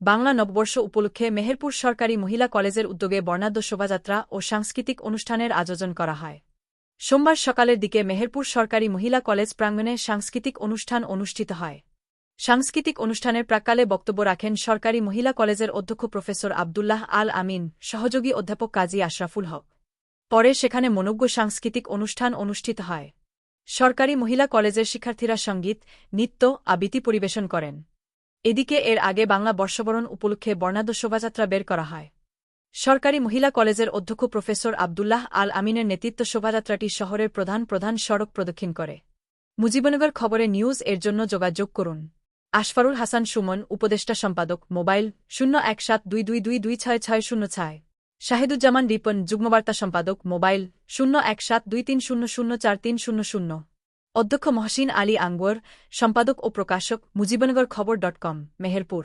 বাংলা নববর্ষ উপলক্ষে মেহেরপুর সরকারি মহিলা কলেজের উদ্যোগে বর্ণাঢ্য শোভাযাত্রা ও সাংস্কৃতিক অনুষ্ঠানের আয়োজন করা হয়। সোমবার সকালের দিকে মেহেরপুর সরকারি মহিলা কলেজ প্রাঙ্গণে সাংস্কৃতিক অনুষ্ঠান অনুষ্ঠিত হয়। সাংস্কৃতিক অনুষ্ঠানের প্রাক্কালে বক্তব্য রাখেন সরকারি মহিলা কলেজের অধ্যক্ষ প্রফেসর আবদুল্লাহ আল আমিন, সহযোগী অধ্যাপক কাজী আশরাফুল হক। পরে সেখানে মনোজ্ঞ সাংস্কৃতিক অনুষ্ঠান অনুষ্ঠিত হয়। সরকারি মহিলা কলেজের শিক্ষার্থীরা সংগীত, নৃত্য, আবৃত্তি পরিবেশন করেন। এদিকে এর আগে বাংলা বর্ষবরণ উপলক্ষে বর্ণাঢ্য শোভাযাত্রা বের করা হয়। সরকারি মহিলা কলেজের অধ্যক্ষ প্রফেসর আবদুল্লাহ আল আমিনের নেতৃত্ব শোভাযাত্রাটি শহরের প্রধান প্রধান সড়ক প্রদক্ষিণ করে। মুজিবনগর খবরে নিউজ এর জন্য যোগাযোগ করুন। আশফারুল হাসান সুমন, উপদেষ্টা সম্পাদক, মোবাইল শূন্য এক সাত দুই দুই দুই দুই ছয় ছয় শূন্য ছয়। শাহিদুজ্জামান রিপন, যুগ্মবার্তা সম্পাদক, মোবাইল শূন্য এক সাত দুই তিন শূন্য শূন্য চার তিন শূন্য শূন্য। অধ্যক্ষ মহসিন আলী আঙ্গোয়ার সম্পাদক ও প্রকাশক মুজিবনগর খবর ডট কম মেহেরপুর।